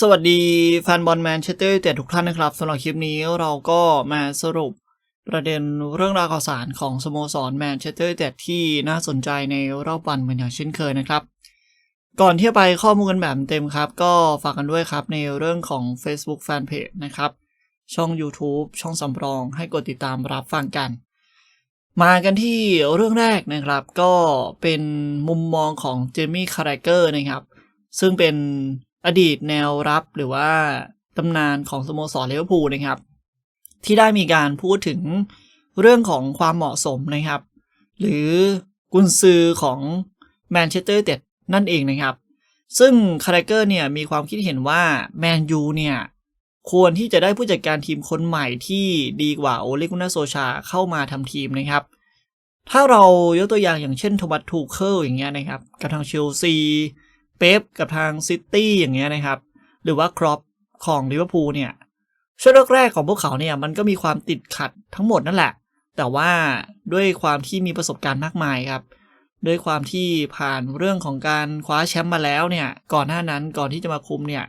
สวัสดีแฟนบอลแมนเชสเตอร์แต่ทุกท่านนะครับสำหรับคลิปนี้เราก็มาสรุปประเด็นเรื่องราวข่าวสารของสโมสรแมนเชสเตอร์แต่ที่น่าสนใจในรอบวันเหมือนอย่างเช่นเคยนะครับ ก่อนที่จะไปข้อมูลกันแบบเต็มครับ ก็ฝากกันด้วยครับในเรื่องของ Facebook Fanpage นะครับ ช่อง YouTube ช่องสำรองให้กดติดตามรับฟังกัน มากันที่เรื่องแรกนะครับ ก็เป็นมุมมองของเจมี่คาร์เกอร์นะครับซึ่งเป็น อดีตแนวรับหรือว่าตำนานของสโมสรลิเวอร์พูลนะครับ ที่ได้มีการพูดถึงเรื่องของความเหมาะสมนะครับ หรือกุนซือของแมนเชสเตอร์เต็ดนั่นเองนะครับ ซึ่งคาร์เกอร์เนี่ยมีความคิดเห็นว่าแมนยูเนี่ยควรที่จะได้ผู้จัดการทีมคนใหม่ที่ดีกว่าโอเลกุนาโซชาเข้ามาทำทีมนะครับ ถ้าเรายกตัวอย่างอย่างเช่นโทมัสทูเคิลอย่างเงี้ยนะครับกับทางเชลซี เป๊ปกับทางซิตี้อย่างเงี้ยนะครับ หรือว่าครอปของลิเวอร์พูลเนี่ยช่วงแรกๆของพวกเขาเนี่ยมันก็มีความติดขัดทั้งหมดนั่นแหละ แต่ว่าด้วยความที่มีประสบการณ์มากมายครับ ด้วยความที่ผ่านเรื่องของการคว้าแชมป์มาแล้วเนี่ย ก่อนหน้านั้นก่อนที่จะมาคุมเนี่ย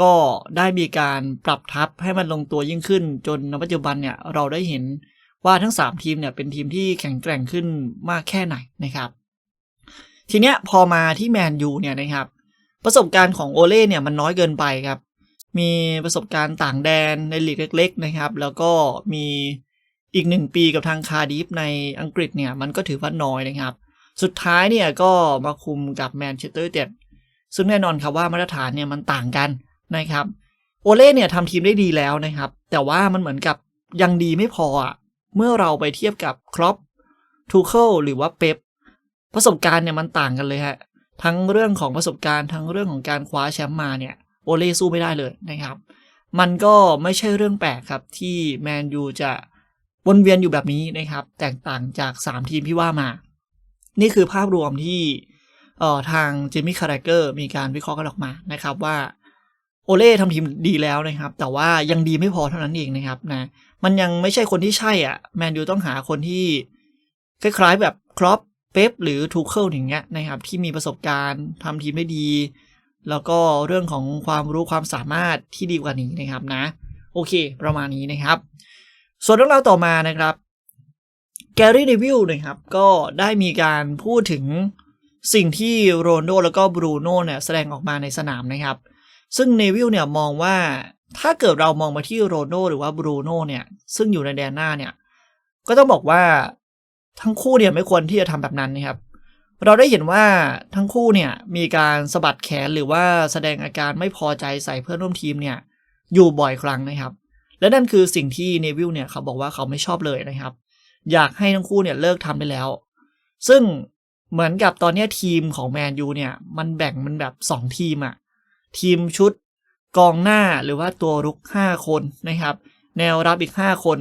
ก็ได้มีการปรับทัพให้มันลงตัวยิ่งขึ้น จนในปัจจุบันเนี่ยเราได้เห็นว่าทั้ง 3 ทีมเนี่ยเป็นทีมที่แข็งแกร่งขึ้นมากแค่ไหนนะครับ ทีเนี้ยพอมาที่แมนยูเนี่ยนะครับประสบการณ์ของโอเล่เนี่ยมันน้อยเกินไปครับ มีประสบการณ์ต่างแดนในลีกเล็ก ๆ นะครับ แล้วก็มีอีกหนึ่งปีกับทางคาร์ดิฟในอังกฤษเนี่ยมันก็ถือว่าน้อยนะครับ สุดท้ายเนี่ยก็มาคุมกับแมนเชสเตอร์เต็ดซึ่งแน่นอนครับว่ามาตรฐานเนี่ยมันต่างกันนะครับโอเล่เนี่ยทำทีมได้ดีแล้วนะครับ แต่ว่ามันเหมือนกับยังดีไม่พออะเมื่อเราไปเทียบกับครอปทูเคิลหรือว่าเป๊ป ประสบการณ์เนี่ยมันต่างกันเลยฮะทั้งเรื่องของประสบการณ์ทั้งเรื่องของการคว้าแชมป์มาเนี่ยโอเล่สู้ไม่ได้เลยนะครับ มันก็ไม่ใช่เรื่องแปลกครับที่แมนยูจะวนเวียนอยู่แบบนี้นะครับ แตกต่างจาก 3 ทีมที่ว่ามา นี่คือภาพรวมที่เอ่อทางเจมี่คาร์เกอร์มีการวิเคราะห์กันออกมานะครับว่าโอเล่ทำทีมดีแล้วนะครับ แต่ว่ายังดีไม่พอเท่านั้นเองนะครับนะมันยังไม่ใช่คนที่ใช่อะแมนยูต้องหาคนที่คล้ายๆแบบครอป เป๊ปหรือทูเคิลอย่างเงี้ยนะครับที่มีประสบการณ์ทำทีมได้ดี แล้วก็เรื่องของความรู้ความสามารถที่ดีกว่านี้นะครับนะ โอเค ประมาณนี้นะครับ ส่วนเรื่องราวต่อมานะครับแกรี่เดวิลนะครับก็ได้มีการพูดถึงสิ่งที่โรนโดแล้วก็บรูโน่เนี่ยแสดงออกมาในสนามนะครับ ซึ่งเนวิลเนี่ยมองว่าถ้าเกิดเรามองมาที่โรนโดหรือว่าบรูโน่เนี่ยซึ่งอยู่ในแดนหน้าเนี่ยก็ต้องบอกว่า ทั้งคู่เนี่ยไม่ควรที่จะทำแบบนั้นนะครับ เราได้เห็นว่าทั้งคู่เนี่ยมีการสะบัดแขนหรือว่าแสดงอาการไม่พอใจใส่เพื่อนร่วมทีมเนี่ยอยู่บ่อยครั้งนะครับ และนั่นคือสิ่งที่เนวิลเนี่ยเขาบอกว่าเขาไม่ชอบเลยนะครับ อยากให้ทั้งคู่เนี่ยเลิกทำได้แล้ว ซึ่งเหมือนกับตอนนี้ทีมของแมนยูเนี่ยมันแบ่งมันแบบ 2 ทีมอะทีมชุดกองหน้าหรือว่าตัวรุก 5 คนนะครับ แนวรับอีก 5 คน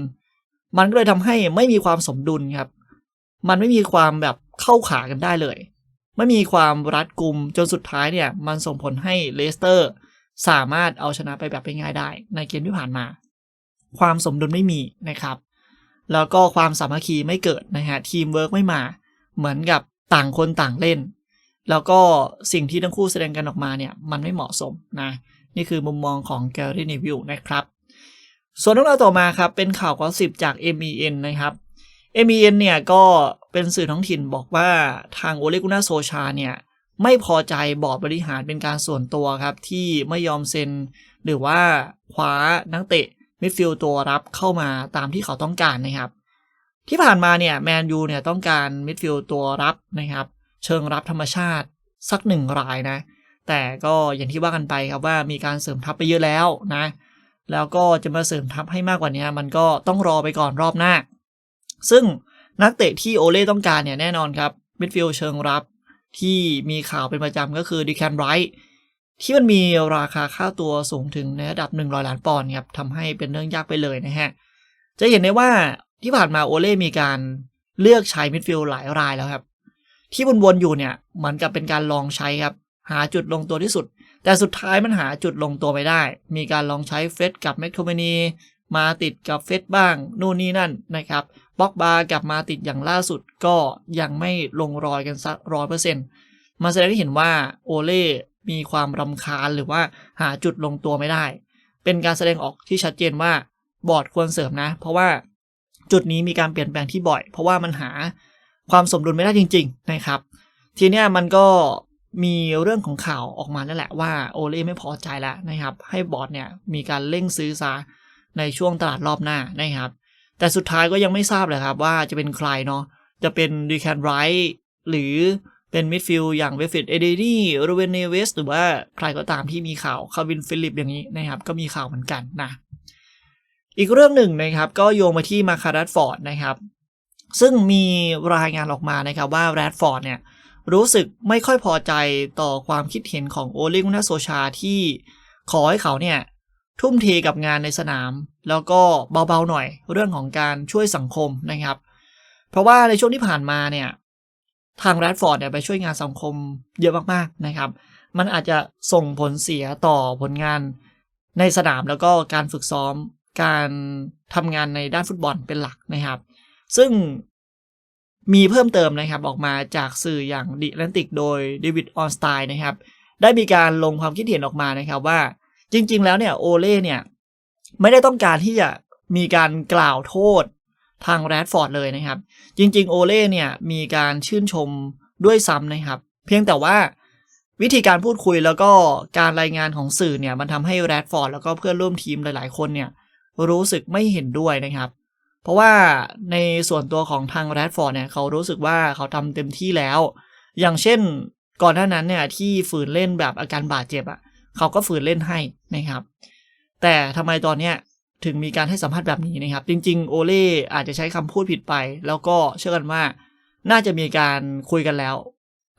มันก็เลยทำให้ไม่มีความสมดุลครับ มันไม่มีความแบบเข้าขากันได้เลย ไม่มีความรัดกุมจนสุดท้ายเนี่ย มันส่งผลให้เลสเตอร์ สามารถเอาชนะไปแบบง่ายๆได้ ในเกมที่ผ่านมา ความสมดุลไม่มีนะครับ แล้วก็ความสามัคคีไม่เกิดนะฮะทีมเวิร์กไม่มา เหมือนกับต่างคนต่างเล่น แล้วก็สิ่งที่ทั้งคู่แสดงกันออกมาเนี่ย มันไม่เหมาะสมนะนี่คือมุมมองของแกรี่นิวิลนะครับ ส่วนเรื่องราวต่อมาครับ เป็นข่าวกอสิบจาก MEN นะครับ MEN เนี่ยก็เป็นสื่อท้องถิ่นบอกว่าทางโอเลกุนาโซชาเนี่ยไม่พอใจบอร์ดบริหารเป็นการส่วนตัวครับที่ไม่ยอมเซ็น หรือว่าคว้านักเตะมิดฟิลด์ตัวรับเข้ามาตามที่เขาต้องการนะครับ ที่ผ่านมาเนี่ยแมนยูเนี่ยต้องการมิดฟิลด์ตัวรับนะครับ เชิงรับธรรมชาติสักหนึ่งรายนะ แต่ก็อย่างที่ว่ากันไปครับว่ามีการเสริมทัพไปเยอะแล้วนะ แล้วก็จะมาเสริมทัพให้มากกว่านี้มันก็ต้องรอไปก่อนรอบหน้า ซึ่งนักเตะที่โอเล่ต้องการเนี่ยแน่นอนครับมิดฟิลด์เชิงรับที่มีข่าวเป็นประจำก็คือดิแคนไรท์ที่มันมีราคาค่าตัวสูงถึงในระดับ 100 ล้านปอนด์ครับทำให้เป็นเรื่องยากไปเลยนะฮะ จะเห็นได้ว่าที่ผ่านมาโอเล่มีการเลือกใช้มิดฟิลด์หลายรายแล้วครับ ที่วนๆอยู่เนี่ยเหมือนกับเป็นการลองใช้ครับหาจุดลงตัวที่สุด แต่สุดท้ายมันหาจุดลงตัวไม่ได้ มีการลองใช้เฟสกับแมคโทเมนี มาติดกับเฟสบ้างนู่นนี่นั่นนะครับบล็อกบาร์กลับมาติดอย่างล่าสุดก็ยังไม่ลงรอยกันสักร้อยเปอร์เซ็นต์มาแสดงให้เห็นว่าโอเล่มีความรำคาญหรือว่าหาจุดลงตัวไม่ได้ เป็นการแสดงออกที่ชัดเจนว่าบอร์ดควรเสริมนะ เพราะว่าจุดนี้มีการเปลี่ยนแปลงที่บ่อย เพราะว่ามันหาความสมดุลไม่ได้จริง ๆ นะครับ ทีนี้มันก็มีเรื่องของข่าวออกมานั่นแหละว่าโอเล่ไม่พอใจแล้วนะครับ ให้บอร์ดเนี่ยมีการเร่งซื้อซะ ในช่วงตลาดรอบหน้านะครับ แต่สุดท้ายก็ยังไม่ทราบเลยครับว่าจะเป็นใครเนาะจะเป็นดีแคนไรท์หรือเป็นมิดฟิลด์อย่างเวฟิตเอเดดี้โรเวนเนเวสหรือว่าใครก็ตามที่มีข่าวคาวินฟิลิปอย่างนี้นะครับ ก็มีข่าวเหมือนกันนะ อีกเรื่องหนึ่งนะครับ ก็โยงมาที่มาคารัตฟอร์ดนะครับ ซึ่งมีรายงานออกมานะครับว่าแรดฟอร์ดเนี่ยรู้สึกไม่ค่อยพอใจต่อความคิดเห็นของโอเลกุนาโซชาที่ขอให้เขาเนี่ย ทุ่มเทกับงานในสนาม แล้วก็เบาๆหน่อยเรื่องของการช่วยสังคมนะครับ เพราะว่าในช่วงที่ผ่านมาเนี่ยทางแรดฟอร์ดเนี่ยไปช่วยงานสังคมเยอะมากๆนะครับ มันอาจจะส่งผลเสียต่อผลงานในสนามแล้วก็การฝึกซ้อมการทำงานในด้านฟุตบอลเป็นหลักนะครับ ซึ่งมีเพิ่มเติมนะครับออกมาจากสื่ออย่างดิแลนติกโดยเดวิดออนสไตน์นะครับ ได้มีการลงความคิดเห็นออกมานะครับว่า จริง ๆ แล้วเนี่ยโอเล่เนี่ยไม่ได้ต้องการที่จะมีการกล่าวโทษทางแรดฟอร์ดเลยนะครับ จริง ๆ โอเล่เนี่ยมีการชื่นชมด้วยซ้ำนะครับ เพียงแต่ว่าวิธีการพูดคุยแล้วก็การรายงานของสื่อเนี่ยมันทำให้แรดฟอร์ดแล้วก็เพื่อนร่วมทีมหลาย ๆ คนเนี่ยรู้สึกไม่เห็นด้วยนะครับ เพราะว่าในส่วนตัวของทางแรดฟอร์ดเนี่ยเขารู้สึกว่าเขาทำเต็มที่แล้ว อย่างเช่นก่อนหน้านั้นเนี่ยที่ฝืนเล่นแบบอาการบาดเจ็บอะ่ะ เขาก็ฝืนเล่นให้นะครับ แต่ทำไมตอนเนี้ยถึงมีการให้สัมภาษณ์แบบนี้นะครับ จริง ๆ โอเล่อาจจะใช้คำพูดผิดไป แล้วก็เชื่อกันว่าน่าจะมีการคุยกันแล้ว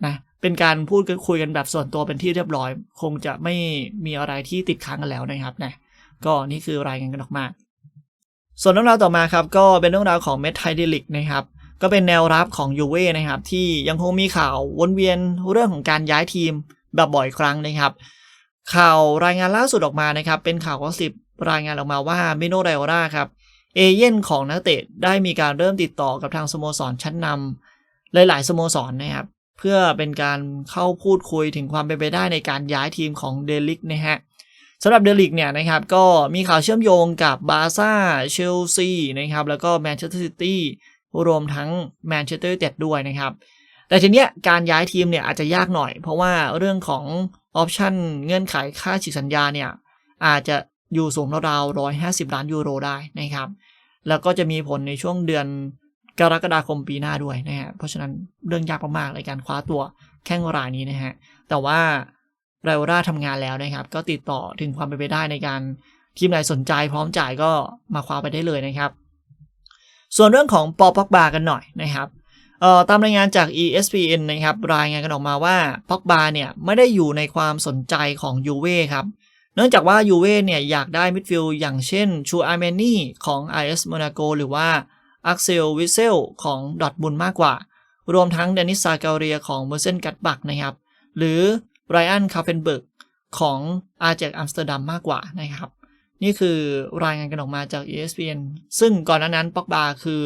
นะเป็นการพูดคุยกันแบบส่วนตัวเป็นที่เรียบร้อย คงจะไม่มีอะไรที่ติดค้างกันแล้วนะครับนะก็นี่คือรายงานกันออกมาส่วนเรื่องราวต่อมาครับก็เป็นเรื่องราวของเมทไทเดลิกนะครับก็เป็นแนวรับของยูเว่นะครับที่ยังคงมีข่าววนเวียนเรื่องของการย้ายทีมแบบบ่อยครั้งนะครับ ข่าวรายงานล่าสุดออกมานะครับ เป็นข่าวข้อสิบรายงานออกมาว่ามิโนไรโอราครับ เอเย่นของนักเตะได้มีการเริ่มติดต่อกับทางสโมสรชั้นนำหลาย ๆ สโมสรนะครับ เพื่อเป็นการเข้าพูดคุยถึงความเป็นไปได้ในการย้ายทีมของเดลิกนะฮะสำหรับเดลิกเนี่ยนะครับ ก็มีข่าวเชื่อมโยงกับบาซ่าเชลซีนะครับ แล้วก็แมนเชสเตอร์ซิตี้รวมทั้งแมนเชสเตอร์เต็ดด้วยนะครับ แต่ทีเนี้ยการย้ายทีมเนี่ยอาจจะยากหน่อย เพราะว่าเรื่องของ ออปชันเงื่อนไขค่าฉีกสัญญาเนี่ย อาจจะอยู่สูงราวๆร้อยห้าสิบล้านยูโรได้นะครับ แล้วก็จะมีผลในช่วงเดือนกรกฎาคมปีหน้าด้วยนะฮะ เพราะฉะนั้นเรื่องยากมากๆในการคว้าตัวแข้งรายนี้นะฮะ แต่ว่าไรโอราทำงานแล้วนะครับ ก็ติดต่อถึงความเป็นไปได้ในการทีมไหนสนใจพร้อมจ่ายก็มาคว้าไปได้เลยนะครับ ส่วนเรื่องของปอป็อกบากันหน่อยนะครับ เอ่อตามรายงานจาก ESPN นะครับรายงานกันออกมาว่าป็อกบาเนี่ยไม่ได้อยู่ในความสนใจของยูเว่ครับเนื่องจากว่ายูเว่เนี่ยอยากได้มิดฟิลด์อย่างเช่นชูอาร์เมนีของ IS Monaco หรือว่าอักเซลวิเซลของดอทบุนมากกว่า รวมทั้งเดนิสซาเกเรียของเมอร์เซนกัตบักนะครับหรือไรอันคาเฟนเบิร์กของอาร์เจกอัมสเตอร์ดัมมากกว่านะครับ นี่คือรายงานกันออกมาจาก ESPN ซึ่งก่อนหน้านั้นป็อกบาคือ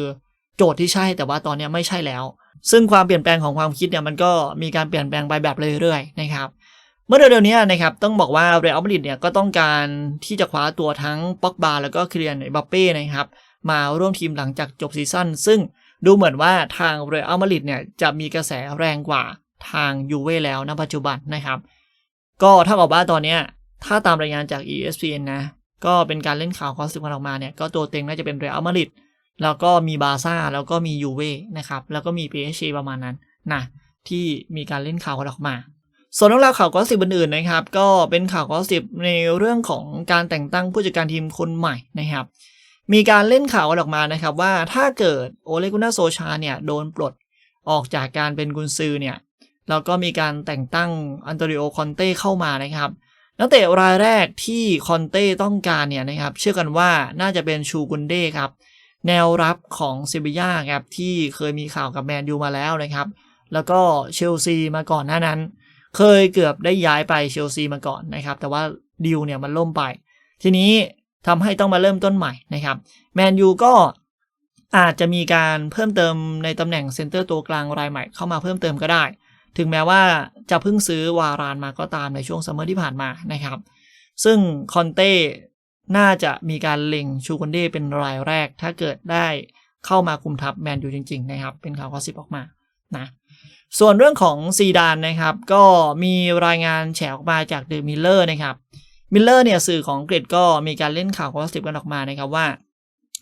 โจทย์ที่ใช่แต่ว่าตอนนี้ไม่ใช่แล้ว ซึ่งความเปลี่ยนแปลงของความคิดเนี่ยมันก็มีการเปลี่ยนแปลงไปแบบเรื่อยๆนะครับเมื่อเร็วๆนี้นะครับต้องบอกว่าเรอัลมาดริดเนี่ยก็ต้องการที่จะคว้าตัวทั้งป็อกบาแล้วก็เคลียนบัปเป้นะครับมาร่วมทีมหลังจากจบซีซั่นซึ่งดูเหมือนว่าทางเรอัลมาดริดเนี่ยจะมีกระแสแรงกว่าทางยูเว่แล้วณปัจจุบันนะครับ ก็เท่ากับว่าตอนนี้ถ้าตามรายงานจาก ESPN นะก็เป็นการเล่นข่าวคอสติกันออกมาเนี่ยก็ตัวเต็งน่าจะเป็นเรอัลมาดริด แล้วก็มีบาซ่าแล้วก็มียูเว่นะครับแล้วก็มี PSG ประมาณนั้นนะที่มีการเล่นข่าวกันออกมา ส่วนเรื่องราวข่าวกอสิบอื่นๆนะครับ ก็เป็นข่าวกอสิบในเรื่องของการแต่งตั้งผู้จัดการทีมคนใหม่นะครับ มีการเล่นข่าวกันออกมานะครับว่าถ้าเกิดโอเลกุน่าโซชาเนี่ยโดนปลดออกจากการเป็นกุนซือเนี่ยแล้วก็มีการแต่งตั้งอันโตริโอคอนเต้เข้ามานะครับนักเตะรายแรกที่คอนเต้ต้องการเนี่ยนะครับเชื่อกันว่าน่าจะเป็นชูกุนเด้ครับ แนวรับของเซบีย่าครับที่เคยมีข่าวกับแมนยูมาแล้วนะครับ แล้วก็เชลซีมาก่อนหน้านั้น เคยเกือบได้ย้ายไปเชลซีมาก่อนนะครับ แต่ว่าดิวเนี่ยมันล่มไป ทีนี้ทำให้ต้องมาเริ่มต้นใหม่นะครับแมนยูก็อาจจะมีการเพิ่มเติมในตำแหน่งเซนเตอร์ตัวกลางรายใหม่เข้ามาเพิ่มเติมก็ได้ ถึงแม้ว่าจะเพิ่งซื้อวารานมาก็ตามในช่วงซัมเมอร์ที่ผ่านมานะครับ ซึ่งคอนเต้ น่าจะมีการเล็งชูคอนเด้เป็นรายแรก ถ้าเกิดได้เข้ามาคุมทัพแมนยูจริง ๆ นะครับ เป็นข่าวกอสิบออกมานะส่วนเรื่องของซีดานนะครับ ก็มีรายงานแฉออกมาจากเดอะมิลเลอร์นะครับมิลเลอร์เนี่ยสื่อของอังกฤษก็มีการเล่นข่าวกอสิบกันออกมานะครับว่า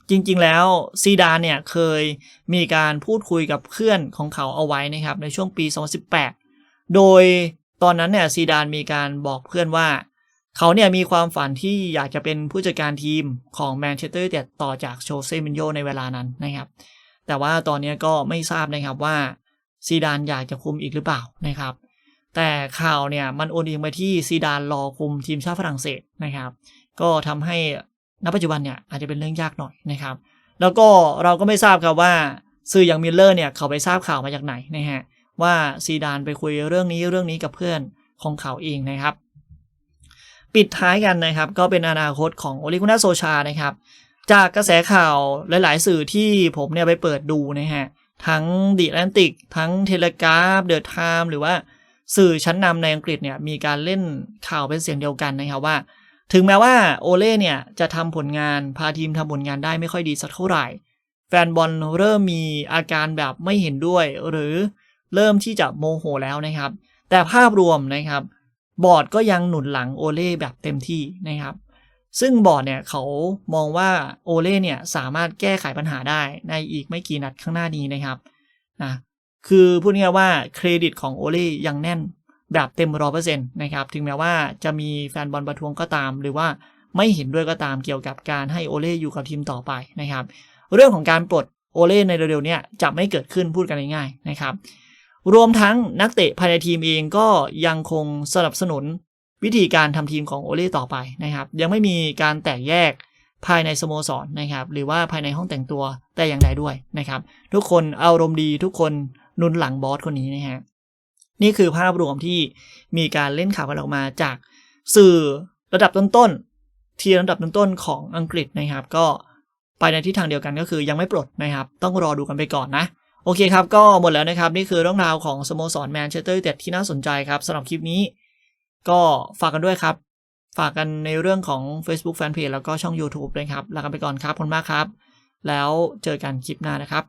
จริง ๆ แล้วซีดานเนี่ยเคยมีการพูดคุยกับเพื่อนของเขาเอาไว้นะครับในช่วงปี 2018 โดยตอนนั้นเนี่ยซีดานมีการบอกเพื่อนว่า เขาเนี่ยมีความฝันที่อยากจะเป็นผู้จัดการทีมของแมนเชสเตอร์ยูไนต็ดต่อจากโชเซ่มินโยในเวลานั้นนะครับ แต่ว่าตอนนี้ก็ไม่ทราบนะครับว่าซีดานอยากจะคุมอีกหรือเปล่านะครับ แต่ข่าวเนี่ยมันโอนเองไปที่ซีดานรอคุมทีมชาติฝรั่งเศสนะครับ ก็ทำให้ณปัจจุบันเนี่ยอาจจะเป็นเรื่องยากหน่อยนะครับ แล้วก็เราก็ไม่ทราบครับว่าสื่ออย่างมิลเลอร์เนี่ยเขาไปทราบข่าวมาจากไหนนะฮะว่าซีดานไปคุยเรื่องนี้เรื่องนี้กับเพื่อนของเขาเองนะครับ ปิดท้ายกันนะครับ ก็เป็นอนาคตของโอลิกุนาโซชานะครับ จากกระแสข่าวหลาย ๆ สื่อที่ผมเนี่ยไปเปิดดูนะฮะ ทั้งดิแลนติก ทั้งเทเลกราฟเดอะไทม์หรือว่าสื่อชั้นนำในอังกฤษเนี่ยมีการเล่นข่าวเป็นเสียงเดียวกันนะครับว่า ถึงแม้ว่าโอเล่เนี่ยจะทำผลงานพาทีมทำผลงานได้ไม่ค่อยดีสักเท่าไหร่ แฟนบอลเริ่มมีอาการแบบไม่เห็นด้วย หรือเริ่มที่จะโมโหแล้วนะครับ แต่ภาพรวมนะครับ บอร์ดก็ยังหนุนหลังโอเล่แบบเต็มที่นะครับ ซึ่งบอร์ดเนี่ยเขามองว่าโอเล่เนี่ยสามารถแก้ไขปัญหาได้ในอีกไม่กี่นัดข้างหน้านี้นะครับนะคือพูดง่ายว่าเครดิตของโอเล่ยังแน่นแบบเต็มร้อเปอร์เซ็นต์นะครับ ถึงแม้ว่าจะมีแฟนบอลประท้วงก็ตาม หรือว่าไม่เห็นด้วยก็ตามเกี่ยวกับการให้โอเล่อยู่กับทีมต่อไปนะครับ เรื่องของการปลดโอเล่ในเร็วๆเนี้จะไม่เกิดขึ้นพูดกันง่ายๆนะครับ รวมทั้งนักเตะภายในทีมเองก็ยังคงสนับสนุนวิธีการทำทีมของโอเล่ต่อไปนะครับ ยังไม่มีการแตกแยกภายในสโมสรนะครับ หรือว่าภายในห้องแต่งตัวแต่อย่างใดด้วยนะครับ ทุกคนอารมณ์ดีทุกคนนุนหลังบอสคนนี้นะฮะนี่คือภาพรวมที่มีการเล่นข่าวกันออกมาจากสื่อระดับต้นๆทีระดับต้นๆของอังกฤษนะครับ ก็ไปในทิศทางเดียวกันก็คือยังไม่ปลดนะครับ ต้องรอดูกันไปก่อนนะ โอเคครับ ก็หมดแล้วนะครับ นี่คือเรื่องราวของสโมสรแมนเชสเตอร์ยูไนเต็ดที่น่าสนใจครับสำหรับคลิปนี้ ก็ฝากกันด้วยครับ ฝากกันในเรื่องของ Facebook Fanpage แล้วก็ช่อง YouTube ด้วยครับลากันไปก่อนครับขอบคุณมากครับ แล้วเจอกันคลิปหน้านะครับ